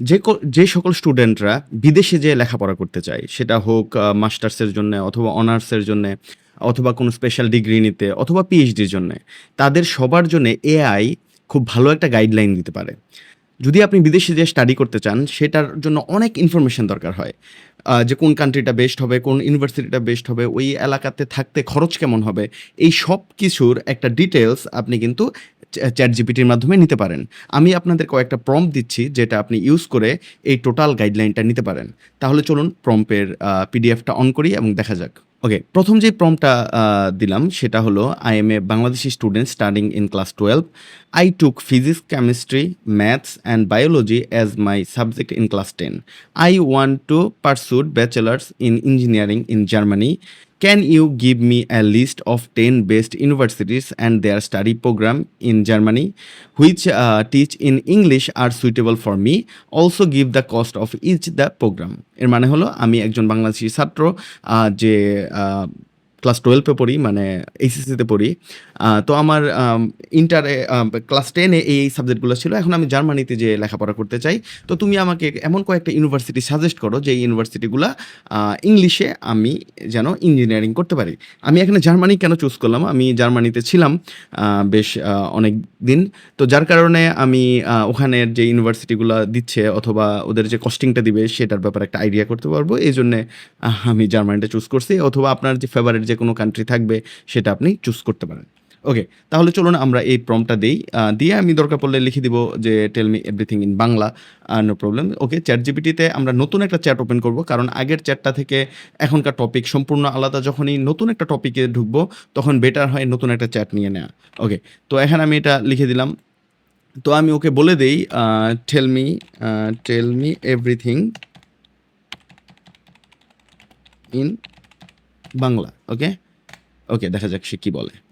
যে যে সকল স্টুডেন্টরা বিদেশে যেয়ে লেখাপড়া করতে চায়, সেটা হোক মাস্টার্সের জন্যে অথবা অনার্সের জন্যে অথবা কোনো স্পেশাল ডিগ্রি নিতে অথবা পিএইচডির জন্যে। তাদের সবার জন্যে এআই খুব ভালো একটা গাইডলাইন দিতে পারে। যদি আপনি বিদেশে যেয়ে স্টাডি করতে চান, সেটার জন্য অনেক ইনফরমেশন দরকার হয়। যে কোন কান্ট্রিটা বেস্ট হবে, কোন ইউনিভার্সিটিটা বেস্ট হবে, ওই এলাকাতে থাকতে খরচ কেমন হবে, এই সব কিছুর একটা ডিটেলস আপনি কিন্তু চ্যাট জিপিটির মাধ্যমে নিতে পারেন। আমি আপনাদের কয়েকটা প্রম্প দিচ্ছি যেটা আপনি ইউজ করে এই টোটাল গাইডলাইনটা নিতে পারেন। তাহলে চলুন প্রম্পের পিডিএফটা অন করি এবং দেখা যাক। ওকে প্রথম যে প্রমটা দিলাম সেটা হলো I am a Bangladeshi student starting in class twelve I took physics chemistry maths and biology as my subject in class ten I want to pursued bachelors in engineering in Germany You give me a list of 10 best universities and their study program in Germany, which uh, teach in English are suitable for me? Also give the cost of each the program." এর মানে হলো, আমি একজন বাংলাদেশি ছাত্র যে class টুয়েলভে পড়ি, মানে এইচএসসিতে পড়ি। তো আমার ইন্টারে ক্লাস টেনে এই, সাবজেক্টগুলো ছিল। এখন আমি জার্মানিতে যেয়ে লেখাপড়া করতে চাই। তো তুমি আমাকে এমন কয়েকটা ইউনিভার্সিটি সাজেস্ট করো, যে ইউনিভার্সিটিগুলা ইংলিশে আমি যেন ইঞ্জিনিয়ারিং করতে পারি। আমি এখানে জার্মানি কেন চুজ করলাম? আমি জার্মানিতে ছিলাম বেশ অনেক দিন তো যার কারণে আমি ওখানের যে ইউনিভার্সিটিগুলো দিচ্ছে অথবা ওদের যে কস্টিংটা দিবে, সেটার ব্যাপারে একটা আইডিয়া করতে পারব। এই জন্যে আমি জার্মানিটা চুজ করছি। অথবা আপনার যে ফেভারিট যে কোনো কান্ট্রি থাকবে, সেটা আপনি চুজ করতে পারেন। ওকে, তাহলে চলুন আমরা এই প্রম্পটটা দিই দিয়ে আমি দরকার পড়লে লিখে দিব যে, "tell me everything in Bangla." No problem. Okay, ChatGPT-তে আমরা নতুন একটা চ্যাট ওপেন করব। কারণ আগের চ্যাটটা থেকে এখনকার টপিক সম্পূর্ণ আলাদা। যখনই নতুন একটা টপিকে ঢুকবো, তখন বেটার হয় নতুন একটা চ্যাট নিয়ে নেওয়া ওকে, তো এখন আমি এটা লিখে দিলাম। তো আমি ওকে বলে দেই "tell me tell me everything" "in Bangla." Okay? Okay, দেখা যাক সে কি বলে।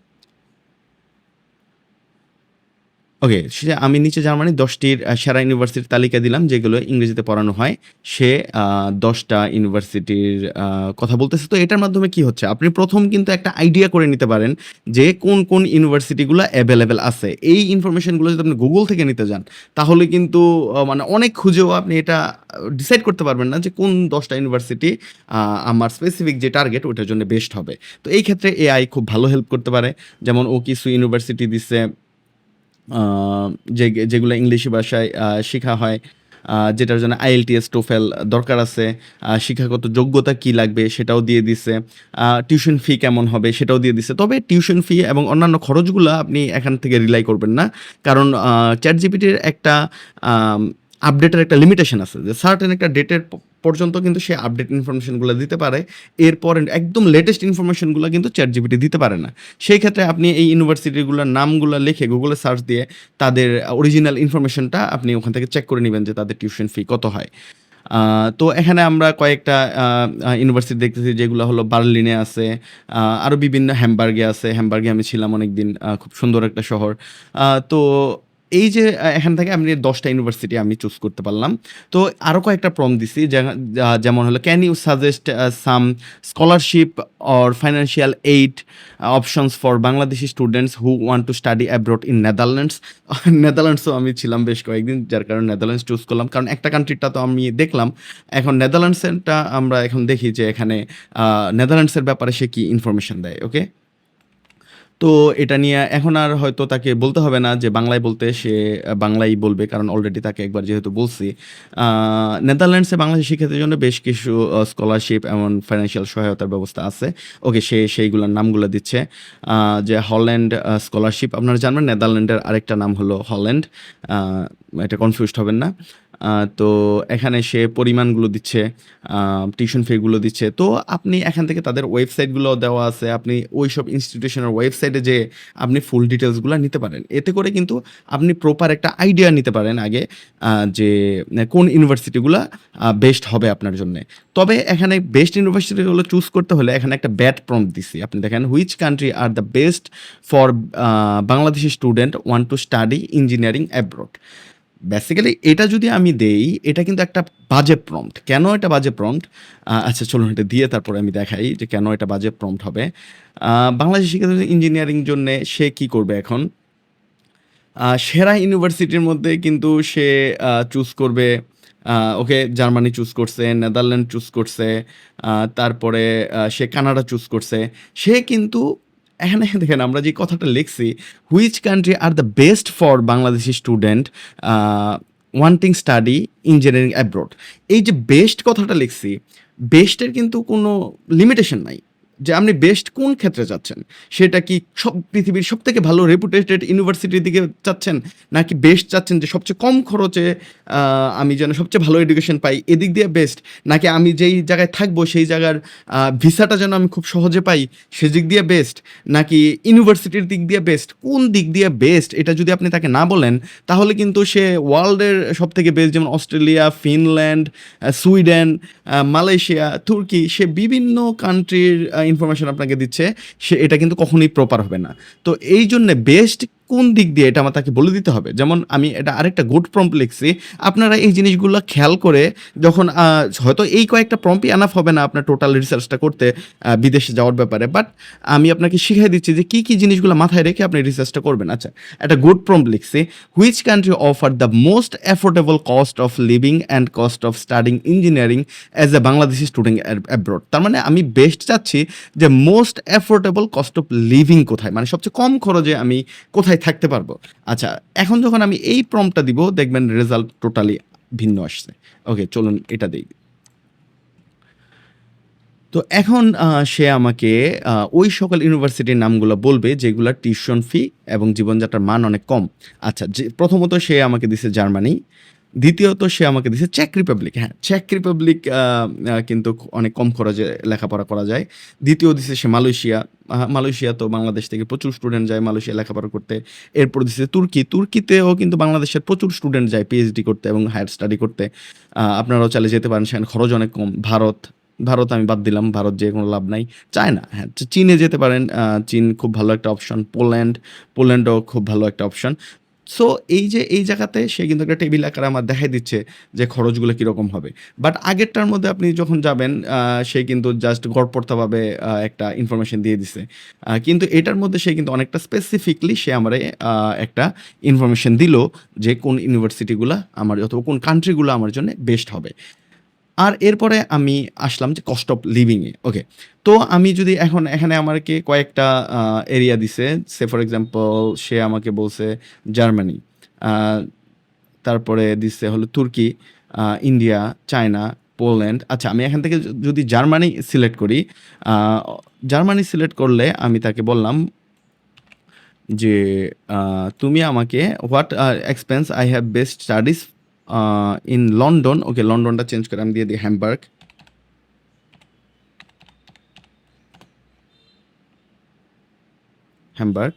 ওকে, সে আমি নিচে জার্মানির ১০ টির সেরা ইউনিভার্সিটির তালিকা দিলাম, যেগুলো ইংরেজিতে পড়ানো হয়। সে দশটা ইউনিভার্সিটির কথা বলতেছে। তো এটার মাধ্যমে কি হচ্ছে? আপনি প্রথম কিন্তু একটা আইডিয়া করে নিতে পারেন যে, কোন, কোন ইউনিভার্সিটিগুলা অ্যাভেলেবেল আছে। এই ইনফরমেশনগুলো যদি আপনি গুগল থেকে নিতে যান, তাহলে কিন্তু মানে অনেক খুঁজেও আপনি এটা ডিসাইড করতে পারবেন না যে, কোন দশটা ইউনিভার্সিটি আমার স্পেসিফিক যে টার্গেট, ওটার জন্য বেস্ট হবে। তো এই ক্ষেত্রে এআই খুব ভালো হেল্প করতে পারে। যেমন ও কিছু ইউনিভার্সিটি আ যে যেগুলো ইংলিশ ভাষায় শেখা হয়। যেটার জন্য আইএলটিএস টোফেল দরকার আছে। শিক্ষাগত যোগ্যতা কি লাগবে, সেটাও দিয়ে দিছে। টিউশন ফি কেমন হবে, সেটাও দিয়ে দিছে। তবে টিউশন ফি এবং অন্যান্য খরচগুলো আপনি এখান থেকে রিলাই করবেন না। কারণ চ্যাট ChatGPT-র একটা আপডেটের একটা লিমিটেশন আছে। যে সার্টেন একটা ডেটের পর্যন্ত কিন্তু সে আপডেট ইনফরমেশনগুলা দিতে পারে। এরপরে একদম লেটেস্ট ইনফরমেশনগুলা কিন্তু ChatGPT দিতে পারে না। সেই ক্ষেত্রে আপনি এই ইউনিভার্সিটিগুলোর নামগুলো লিখে গুগলে সার্চ দিয়ে তাদের অরিজিনাল ইনফরমেশনটা আপনি ওখান থেকে চেক করে নিবেন যে, তাদের টিউশন ফি কত হয়। তো এখানে আমরা কয়েকটা ইউনিভার্সিটি দেখতেছি, যেগুলো হলো বার্লিনে আছে। আরও বিভিন্ন হ্যামবার্গে আছে। হ্যামবার্গে আমি ছিলাম অনেকদিন। খুব সুন্দর একটা শহর। তো এই যে এখান থেকে আমি ১০ টা ইউনিভার্সিটি আমি চুজ করতে পারলাম। তো আরও কয়েকটা প্রম্পট দিছি। যেমন হলো, "can you suggest some scholarship or financial aid options for Bangladeshi students who want to study abroad in Netherlands?" নেদারল্যান্ডসও আমি ছিলাম বেশ কয়েকদিন। যার কারণে নেদারল্যান্ডস চুজ করলাম। কারণ একটা কান্ট্রিটা তো আমি দেখলাম। এখন নেদারল্যান্ডসেরটা আমরা এখন দেখি যে, এখানে নেদারল্যান্ডসের ব্যাপারে সে কি ইনফরমেশন দেয়। ওকে? তো এটা নিয়ে এখন আর হয়তো তাকে বলতে হবে না যে, বাংলায় বলতে। সে বাংলাই বলবে। কারণ অলরেডি তাকে একবার যেহেতু বলছি। নেদারল্যান্ডসে বাংলাদেশ শিক্ষার্থীর জন্য বেশ কিছু স্কলারশিপ এমন ফাইন্যান্সিয়াল সহায়তার ব্যবস্থা আছে। ওকে, সে সেইগুলার নামগুলো দিচ্ছে। যে হল্যান্ড স্কলারশিপ আপনারা জানবেন, নেদারল্যান্ডের আরেকটা নাম হলো হল্যান্ড। এটা কনফিউজড হবেন না। তো এখানে সে পরিমাণগুলো দিচ্ছে, টিউশন ফিগুলো দিচ্ছে। তো আপনি এখান থেকে তাদের ওয়েবসাইটগুলো দেওয়া আছে। আপনি ওইসব ইনস্টিটিউশনের ওয়েবসাইটে যে আপনি ফুল ডিটেলসগুলো নিতে পারেন। এতে করে কিন্তু আপনি প্রপার একটা আইডিয়া নিতে পারেন আগে যে কোন ইউনিভার্সিটিগুলা বেস্ট হবে আপনার জন্য তবে এখানে বেস্ট ইউনিভার্সিটিগুলো চুজ করতে হলে এখানে একটা ব্যাড প্রম্পট দিছি। আপনি দেখেন, "which country are the best for Bangladeshi student want to study engineering abroad?" Basically এটা যদি আমি দেই, এটা কিন্তু একটা বাজে প্রম্পট। কেন এটা বাজে প্রম্পট? আচ্ছা চলুন এটা দিয়ে তারপরে আমি দেখাই যে, কেন এটা বাজে প্রম্পট হবে। বাংলাদেশি শিক্ষার্থীদের ইঞ্জিনিয়ারিং জন্যে সে কি করবে এখন? সেরা ইউনিভার্সিটির মধ্যে কিন্তু সে চুজ করবে ওকে জার্মানি চুজ করছে, নেদারল্যান্ড চুজ করছে, তারপরে সে কানাডা চুজ করছে। সে কিন্তু এখানে দেখেন আমরা যে কথাটা লিখছি, "which country are the best for Bangladeshi student wanting study engineering abroad এই যে বেস্ট কথাটা লিখছি, বেস্টের কিন্তু কোনো লিমিটেশন নাই। যে আপনি বেস্ট কোন ক্ষেত্রে চাচ্ছেন? সেটা কি সব পৃথিবীর সব থেকে ভালো রেপুটেটেড ইউনিভার্সিটির দিকে চাচ্ছেন? নাকি বেস্ট চাচ্ছেন যে সবচেয়ে কম খরচে আমি যেন সবচেয়ে ভালো এডুকেশন পাই, এদিক দিয়ে বেস্ট? নাকি আমি যেই জায়গায় থাকব সেই জায়গার ভিসাটা যেন আমি খুব সহজে পাই, সেদিক দিয়ে বেস্ট? নাকি ইউনিভার্সিটির দিক দিয়ে বেস্ট? কোন দিক দিয়ে বেস্ট? এটা যদি আপনি তাকে না বলেন, তাহলে কিন্তু সে ওয়ার্ল্ডের সব থেকে বেস্ট যেমন Australia, Finland, Sweden, Malaysia, Turkey সে বিভিন্ন কান্ট্রির ইনফরমেশন আপনাকে দিচ্ছে। সে এটা কিন্তু কখনোই প্রপার হবে না। তো এই জন্যে বেস্ট কোন দিক দিয়ে এটা আমার তাকে বলে দিতে হবে। যেমন আমি এটা আরেকটা গুড প্রম্পট লিখছি। আপনারা এই জিনিসগুলা খেয়াল করে যখন হয়তো এই কয়েকটা প্রম্পটই এনাফ হবে না আপনার টোটাল রিসার্চটা করতে বিদেশে যাওয়ার ব্যাপারে। বাট আমি আপনাকে শিখাই দিচ্ছি যে কি, কি জিনিসগুলো মাথায় রেখে আপনি রিসার্চটা করবেন। আচ্ছা, একটা গুড প্রম্পট লিখছি। "Which country offer the most affordable cost of living and cost of studying engineering as a Bangladeshi student ab abroad" তার মানে আমি বেস্ট চাচ্ছি যে most affordable cost of living কোথায়? মানে সবচেয়ে কম খরচে আমি কোথায় থাকতে পারব? আচ্ছা, এখন যখন আমি এই প্রমটা দিব দেখবেন রেজাল্ট টোটালি ভিন্ন আসছে। ওকে চলুন এটা দিই তো এখন সে আমাকে ওই সকল ইউনিভার্সিটির নামগুলো বলবে যেগুলো টিউশন ফি এবং জীবনযাত্রার মান অনেক কম। আচ্ছা, যে প্রথমত সে আমাকে দিছে জার্মানি। দ্বিতীয়ত সে আমাকে দিছে চেক রিপাবলিক। হ্যাঁ, চেক রিপাবলিক কিন্তু অনেক কম খরচে লেখাপড়া করা যায়। দ্বিতীয় দিছে সে মালয়েশিয়া। মালয়েশিয়া তো বাংলাদেশ থেকে প্রচুর স্টুডেন্ট যায় মালয়েশিয়া লেখাপড়া করতে। এরপর দিছে তুর্কি। তুর্কিতেও কিন্তু বাংলাদেশের প্রচুর স্টুডেন্ট যায় পিএইচডি করতে এবং হায়ার স্টাডি করতে। আপনারাও চাইলে যেতে পারেন সেখানে খরচ অনেক কম। ভারত, ভারত আমি বাদ দিলাম। ভারত যে কোনো লাভ নাই। চায়না, হ্যাঁ, চীনে যেতে পারেন। চীন খুব ভালো একটা অপশন। পোল্যান্ড, পোল্যান্ডও খুব ভালো একটা অপশন। সো এই যে, এই জায়গাতে সে কিন্তু একটা টেবিল আকারে আমার দেখাই দিচ্ছে যে খরচগুলো কীরকম হবে। বাট আগেরটার মধ্যে আপনি যখন যাবেন সে কিন্তু জাস্ট গড়পড়তাভাবে একটা ইনফরমেশন দিয়ে দিছে। কিন্তু এটার মধ্যে সে কিন্তু অনেকটা স্পেসিফিকলি সে আমার একটা ইনফরমেশন দিল যে কোন ইউনিভার্সিটিগুলো আমার অথবা কোন কান্ট্রিগুলো আমার জন্য বেস্ট হবে। আর এরপরে আমি আসলাম যে কস্ট অফ লিভিংয়ে ওকে। তো আমি যদি এখন এখানে আমাকে কয়েকটা এরিয়া দিছে। সে ফর এক্সাম্পল সে আমাকে বলছে জার্মানি। তারপরে দিছে হলো তুর্কি, ইন্ডিয়া, চায়না, পোল্যান্ড। আচ্ছা আমি এখান থেকে যদি জার্মানি সিলেক্ট করি, জার্মানি সিলেক্ট করলে আমি তাকে বললাম যে তুমি আমাকে what expense I have best studies in London. Okay লন্ডনটা change করে, আমি দিয়ে দিই হ্যামবার্গ। হ্যামবার্গ।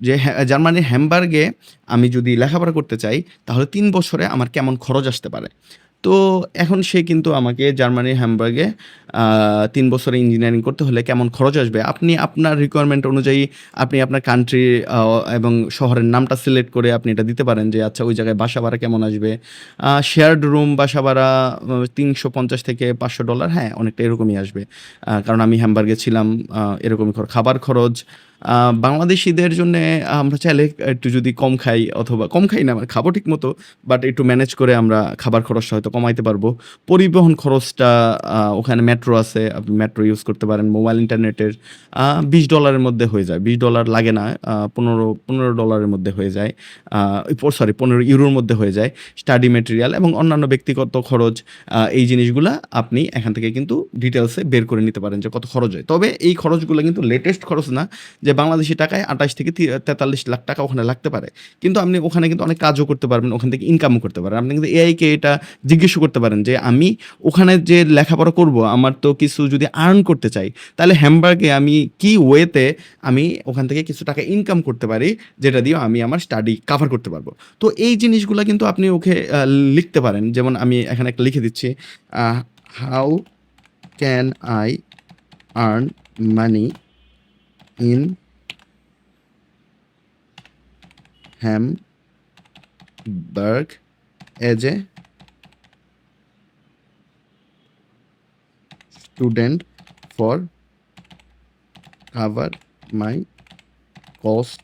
যে জার্মানির হ্যামবার্গে আমি যদি লেখাপড়া করতে চাই, তাহলে তিন বছরে আমার কেমন খরচ আসতে পারে? তো এখন সে কিন্তু আমাকে জার্মানির হ্যামবার্গে তিন ৩ বছরে ইঞ্জিনিয়ারিং করতে হলে কেমন খরচ আসবে? আপনি আপনার রিকোয়ারমেন্ট অনুযায়ী আপনি আপনার কান্ট্রি এবং শহরের নামটা সিলেক্ট করে আপনি এটা দিতে পারেন যে আচ্ছা ওই জায়গায় বাসা ভাড়া কেমন আসবে? শেয়ারড রুম বাসা ভাড়া আ ৩৫০ থেকে $৫০০ হ্যাঁ, অনেকটা এরকমই আসবে। কারণ আমি হ্যামবার্গে ছিলাম এরকমই খাবার খরচ বাংলাদেশীদের জন্যে আমরা চাইলে একটু যদি কম খাই অথবা কম খাই না মানে খাব ঠিকমতো বাট একটু ম্যানেজ করে আমরা খাবার খরচটা হয়তো কমাইতে পারব। পরিবহন খরচটা ওখানে মেট্রো আছে। আপনি মেট্রো ইউজ করতে পারেন। মোবাইল ইন্টারনেটের বিশ $২০ মধ্যে হয়ে যায়। $২০ লাগে না। আ ১৫ $১৫ মধ্যে হয়ে যায়। সরি ১৫ ইউরোর মধ্যে হয়ে যায়। স্টাডি মেটেরিয়াল এবং অন্যান্য ব্যক্তিগত খরচ এই জিনিসগুলা আপনি এখান থেকে কিন্তু ডিটেলসে বের করে নিতে পারেন যে কত খরচ হয়। তবে এই খরচগুলো কিন্তু লেটেস্ট খরচ না যে বাংলাদেশি টাকায় ২৮ থেকে তি ৪৩ লাখ টাকা ওখানে লাগতে পারে। কিন্তু আপনি ওখানে কিন্তু অনেক কাজও করতে পারবেন। ওখান থেকে ইনকামও করতে পারেন। আপনি কিন্তু এআই কে এটা জিজ্ঞেসও করতে পারেন যে, আমি ওখানে যে লেখাপড়া করব, আমার তো কিছু যদি আর্ন করতে চাই, তাহলে হ্যামবার্গে আমি কি ওয়েতে আমি ওখান থেকে কিছু টাকা ইনকাম করতে পারি, যেটা দিয়ে আমি আমার স্টাডি কাভার করতে পারব। তো এই জিনিসগুলো কিন্তু আপনি ওকে লিখতে পারেন। যেমন আমি এখানে একটা লিখে দিচ্ছি। How can I earn money in Hamburg as a student for cover my cost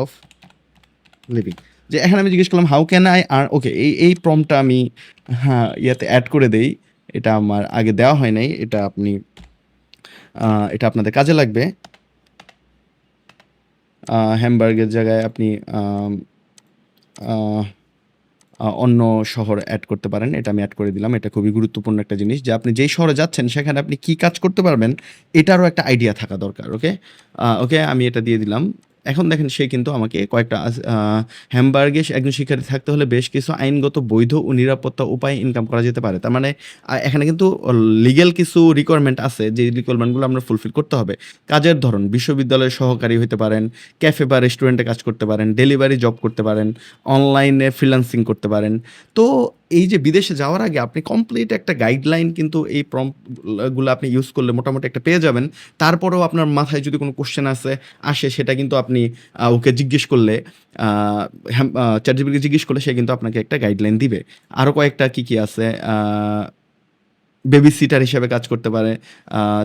of living. যে এখানে আমি জিজ্ঞেস করলাম, how can I R okay, এই এই প্রমটা আমি হ্যাঁ ইয়াতে অ্যাড করে দেই। এটা আমার আগে দেওয়া হয় নাই, এটা আপনি এটা আপনাদের কাজে লাগবে। হ্যামবার্গের জায়গায় আপনি অন্য শহর অ্যাড করতে পারেন। এটা আমি অ্যাড করে দিলাম। এটা খুবই গুরুত্বপূর্ণ একটা জিনিস যে আপনি যেই শহরে যাচ্ছেন, সেখানে আপনি কি কাজ করতে পারবেন, এটারও একটা আইডিয়া থাকা দরকার ওকে ওকে আমি এটা দিয়ে দিলাম। এখন দেখেন সে কিন্তু আমাকে কয়েকটা হ্যামবার্গে একজন শিক্ষার্থী থাকতে হলে বেশ কিছু আইনগত, বৈধ ও নিরাপত্তা উপায়ে ইনকাম করা যেতে পারে। তার মানে এখানে কিন্তু লিগেল কিছু রিকোয়ারমেন্ট আছে যে রিকোয়ারমেন্টগুলো আমরা ফুলফিল করতে হবে। কাজের ধরন, বিশ্ববিদ্যালয়ের সহকারী হতে পারেন ক্যাফে বা রেস্টুরেন্টে কাজ করতে পারেন ডেলিভারি জব করতে পারেন অনলাইনে ফ্রিল্যান্সিং করতে পারেন। তো এই যে বিদেশে যাওয়ার আগে আপনি কমপ্লিট একটা গাইডলাইন কিন্তু এই প্রম্পটগুলো আপনি ইউজ করলে মোটামুটি একটা পেয়ে যাবেন। তারপরেও আপনার মাথায় যদি কোনো কোশ্চেন আসে আসে সেটা কিন্তু আপনি আহ, ওকে জিজ্ঞেস করলে চ্যাটজিপিকে জিজ্ঞেস করলে সে কিন্তু আপনাকে একটা গাইডলাইন দিবে। আরও কয়েকটা কি কি আছে বেবি সিটার হিসেবে কাজ করতে পারে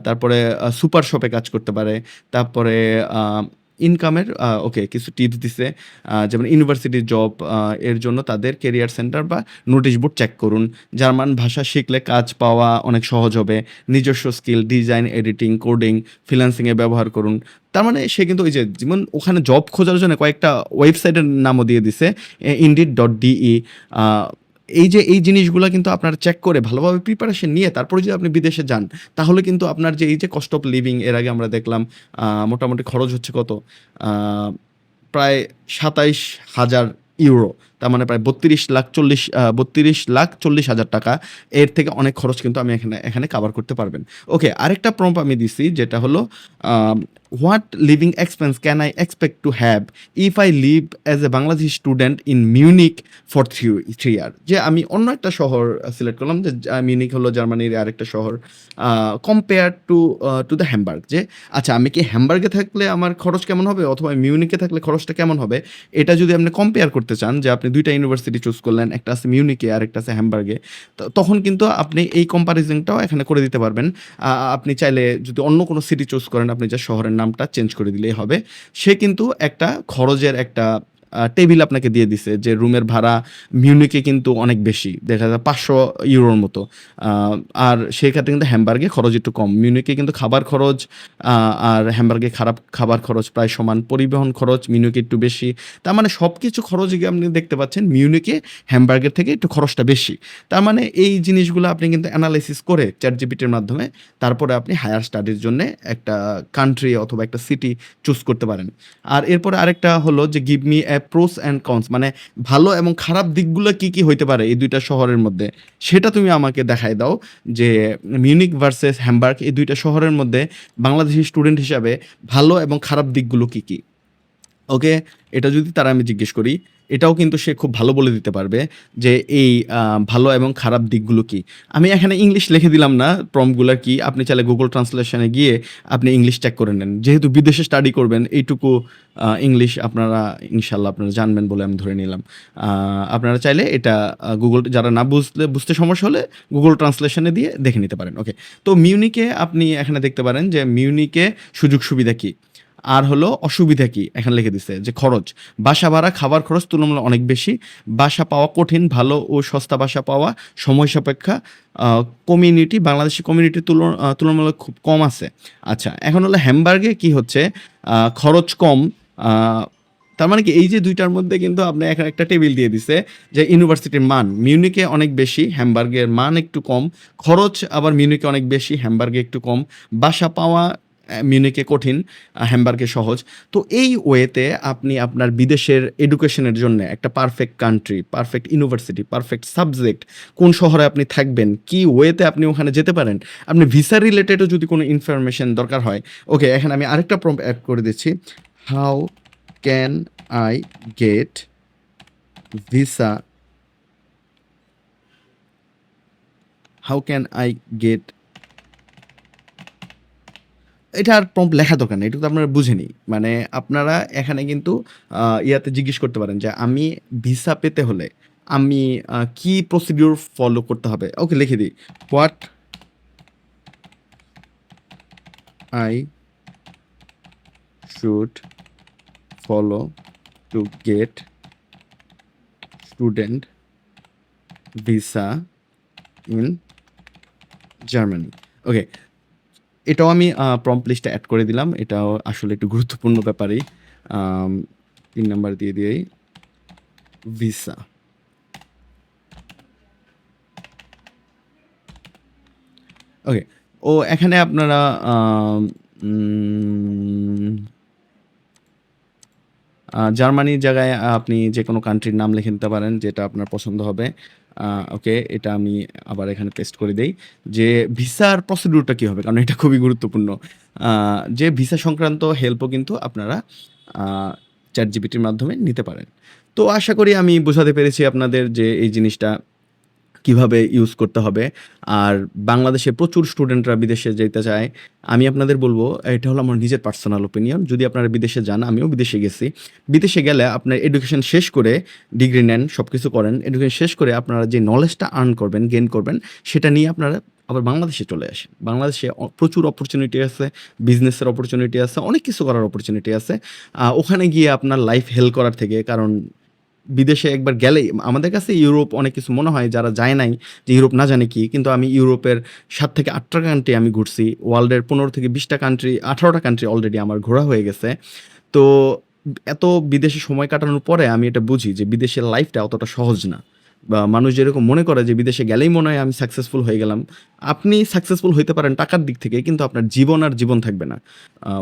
তারপরে সুপার শপে কাজ করতে পারে তারপরে ইনকামের ওকে কিছু টিপস দিছে যেমন ইউনিভার্সিটি জব এর জন্য তাদের কেরিয়ার সেন্টার বা নোটিশ বোর্ড চেক করুন। জার্মান ভাষা শিখলে কাজ পাওয়া অনেক সহজ হবে। নিজস্ব স্কিল ডিজাইন এডিটিং কোডিং ফ্রিল্যান্সিংয়ে ব্যবহার করুন। তার মানে সে কিন্তু ওই যে, যেমন ওখানে জব খোঁজার জন্য কয়েকটা ওয়েবসাইটের নামও দিয়ে দিছে ইন্ডিড ডট ডিই এই যে এই জিনিসগুলো কিন্তু আপনার চেক করে ভালোভাবে প্রিপারেশন নিয়ে তারপরে যদি আপনি বিদেশে যান, তাহলে কিন্তু আপনার যে এই যে কস্ট অফ লিভিং এর আগে আমরা দেখলাম মোটামুটি খরচ হচ্ছে কত? প্রায় সাতাইশ হাজার ইউরো তার মানে প্রায় বত্রিশ লাখ চল্লিশ বত্রিশ লাখ চল্লিশ হাজার টাকা। এর থেকে অনেক খরচ কিন্তু আমি এখানে এখানে কাভার করতে পারবেন। ওকে আরেকটা প্রম্প আমি দিছি, যেটা হলো what living expense can I expect to have if I live as a Bangladeshi student in Munich for three three year যে আমি অন্য একটা শহর সিলেক্ট করলাম, যে মিউনিক হলো জার্মানির আরেকটা শহর compare to to the Hamburg যে আচ্ছা আমি কি হ্যামবার্গে থাকলে আমার খরচ কেমন হবে? অথবা মিউনিকে থাকলে খরচটা কেমন হবে? এটা যদি আপনি কম্পেয়ার করতে চান, যে আপনি দুইটা ইউনিভার্সিটি চুজ করলেন, একটা আছে মিউনিকে আর একটা আছে হ্যামবার্গে তখন কিন্তু আপনি এই কম্পারিজনটাও এখানে করে দিতে পারবেন। আপনি চাইলে যদি অন্য কোনো সিটি চুজ করেন, আপনি যে শহরের নামটা চেঞ্জ করে দিলেই হবে। সে কিন্তু একটা খরচের একটা টেবিল আপনাকে দিয়ে দিছে যে রুমের ভাড়া মিউনিকে কিন্তু অনেক বেশি, দেখা যায় পাঁচশো ইউরোর মতো। আর সেই ক্ষেত্রে কিন্তু হ্যামবার্গে খরচ একটু কম। মিউনিকে কিন্তু খাবার খরচ আর হ্যামবার্গে খারাপ খাবার খরচ প্রায় সমান, পরিবহন খরচ মিউনিকে একটু বেশি। তার মানে সব কিছু খরচ আপনি দেখতে পাচ্ছেন, মিউনিকে হ্যামবার্গের থেকে একটু খরচটা বেশি। তার মানে এই জিনিসগুলো আপনি কিন্তু অ্যানালাইসিস করে চ্যাট জিপিটির মাধ্যমে তারপরে আপনি হায়ার স্টাডির জন্য একটা কান্ট্রি অথবা একটা সিটি চুজ করতে পারেন। আর এরপরে আরেকটা হলো যে give me pros and cons মানে ভালো এবং খারাপ দিকগুলো কি কি হইতে পারে এই দুইটা শহরের মধ্যে? সেটা তুমি আমাকে দেখাই দাও যে মিউনিক ভার্সেস হ্যামবার্গ এই দুইটা শহরের মধ্যে বাংলাদেশি স্টুডেন্ট হিসাবে ভালো এবং খারাপ দিকগুলো কি কি? ওকে? এটা যদি তারা আমি জিজ্ঞেস করি, এটাও কিন্তু সে খুব ভালো বলে দিতে পারবে যে এই ভালো এবং খারাপ দিকগুলো কি। আমি এখানে ইংলিশ লিখে দিলাম না প্রমগুলো কি, আপনি চাইলে গুগল ট্রান্সলেশনে গিয়ে আপনি ইংলিশ চেক করে নেন। যেহেতু বিদেশে স্টাডি করবেন, এইটুকু ইংলিশ আপনারা ইনশাল্লাহ আপনারা জানবেন বলে আমি ধরে নিলাম। আপনারা চাইলে এটা গুগল যারা না বুঝলে, বুঝতে সমস্যা হলে গুগল ট্রান্সলেশনে দিয়ে দেখে নিতে পারেন। ওকে? তো মিউনিকে আপনি এখানে দেখতে পারেন যে মিউনিকে সুযোগ সুবিধা কি? আর হলো অসুবিধা কি? এখানে লিখে দিছে যে খরচ। বাসা ভাড়া, খাবার খরচ তুলনামূলক অনেক বেশি। বাসা পাওয়া কঠিন, ভালো ও সস্তা বাসা পাওয়া সময় সাপেক্ষা কমিউনিটি বাংলাদেশি কমিউনিটির তুলনামূলক খুব কম আছে। আচ্ছা এখন হলো হ্যামবার্গে কি হচ্ছে? খরচ কম তার মানে কি এই যে দুইটার মধ্যে কিন্তু আপনি এখানে একটা টেবিল দিয়ে দিছে যে ইউনিভার্সিটির মান মিউনিকে অনেক বেশি হ্যামবার্গের মান একটু কম, খরচ আবার মিউনিকে অনেক বেশি হ্যামবার্গে একটু কম, বাসা পাওয়া মিউনিকে কঠিন হ্যামবার্গে সহজ। তো এই ওয়েতে আপনি আপনার বিদেশের এডুকেশনের জন্য একটা perfect country perfect university perfect subject কোন শহরে আপনি থাকবেন, কি ওয়েতে আপনি ওখানে যেতে পারেন, আপনি ভিসা রিলেটেডও যদি কোনো ইনফরমেশন দরকার হয় ওকে এখানে আমি আরেকটা প্রম্প অ্যাড করে দিচ্ছি। How can I get visa how can I get এটা আর প্রম্পট লেখা দরকার নেই তো আপনারা বুঝে নিই মানে আপনারা এখানে কিন্তু ইয়াতে জিজ্ঞেস করতে পারেন যে আমি ভিসা পেতে হলে আমি কি প্রসিডিউর ফলো করতে হবে? ওকে লিখে দিই। What I should follow to get student visa in Germany okay এটাও আমি প্রম্প লিস্টে অ্যাড করে দিলাম। এটাও আসলে একটু গুরুত্বপূর্ণ ব্যাপারেই। তিন নাম্বার দিয়ে দিয়েই ভিসা ওকে ও এখানে আপনারা জার্মানির জায়গায় আপনি যে কোনো কান্ট্রির নাম লিখে নিতে পারেন, যেটা আপনার পছন্দ হবে। ওকে এটা আমি আবার এখানে টেস্ট করে দেই। যে ভিসার প্রসিডিউরটা কী হবে? কারণ এটা খুবই গুরুত্বপূর্ণ। যে ভিসা সংক্রান্ত হেল্পও কিন্তু আপনারা চ্যাট জিপিটির মাধ্যমে নিতে পারেন। তো আশা করি আমি বোঝাতে পেরেছি আপনাদের যে এই জিনিসটা। কীভাবে ইউজ করতে হবে। আর বাংলাদেশে প্রচুর স্টুডেন্টরা বিদেশে যেতে চায়। আমি আপনাদের বলব, এটা হলো আমার নিজের পার্সোনাল ওপিনিয়ন যদি আপনারা বিদেশে যান, আমিও বিদেশে গেছি। বিদেশে গেলে আপনার এডুকেশন শেষ করে ডিগ্রি নেন সব কিছু করেন। এডুকেশন শেষ করে আপনারা যে নলেজটা আর্ন করবেন গেন করবেন, সেটা নিয়ে আপনারা আবার বাংলাদেশে চলে আসেন। বাংলাদেশে প্রচুর অপরচুনিটি আছে বিজনেসের অপরচুনিটি আছে, অনেক কিছু করার অপরচুনিটি আছে। ওখানে গিয়ে আপনার লাইফ হেল্প করার থেকে, কারণ বিদেশে একবার গেলেই, আমাদের কাছে ইউরোপ অনেক কিছু মনে হয়, যারা যায় নাই, যে ইউরোপ না জানে কি, কিন্তু আমি ইউরোপের সাত থেকে আটটা কান্ট্রি আমি ঘুরছি ওয়ার্ল্ডের পনেরো থেকে বিশটা কান্ট্রি আঠারোটা কান্ট্রি অলরেডি আমার ঘোরা হয়ে গেছে। তো এত বিদেশে সময় কাটানোর পরে আমি এটা বুঝি যে বিদেশের লাইফটা অতটা সহজ না। মানুষ যেরকম মনে করে যে বিদেশে গেলেই মনে হয় আমি সাকসেসফুল হয়ে গেলাম, আপনি সাকসেসফুল হইতে পারেন টাকার দিক থেকে, কিন্তু আপনার জীবন আর জীবন থাকবে না।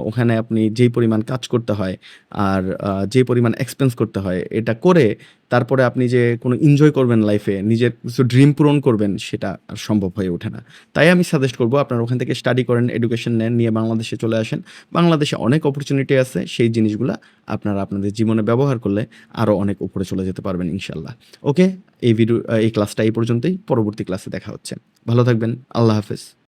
ওখানে আপনি যেই পরিমাণ কাজ করতে হয় আর যে পরিমাণ এক্সপেন্স করতে হয়, এটা করে তারপরে আপনি যে কোনো এনজয় করবেন লাইফে নিজের কিছু ড্রিম পূরণ করবেন, সেটা আর সম্ভব হয়ে ওঠে না। তাই আমি সাজেস্ট করব, আপনারা ওখান থেকে স্টাডি করেন এডুকেশন নেন, নিয়ে বাংলাদেশে চলে আসেন। বাংলাদেশে অনেক অপরচুনিটি আছে, সেই জিনিসগুলো আপনারা আপনাদের জীবনে ব্যবহার করলে আরও অনেক উপরে চলে যেতে পারবেন ইনশাল্লাহ ওকে এই ভিডিও এই ক্লাসটা এই পর্যন্তই, পরবর্তী ক্লাসে দেখা হচ্ছে। ভালো থাকবেন, আল্লাহ হাফেজ।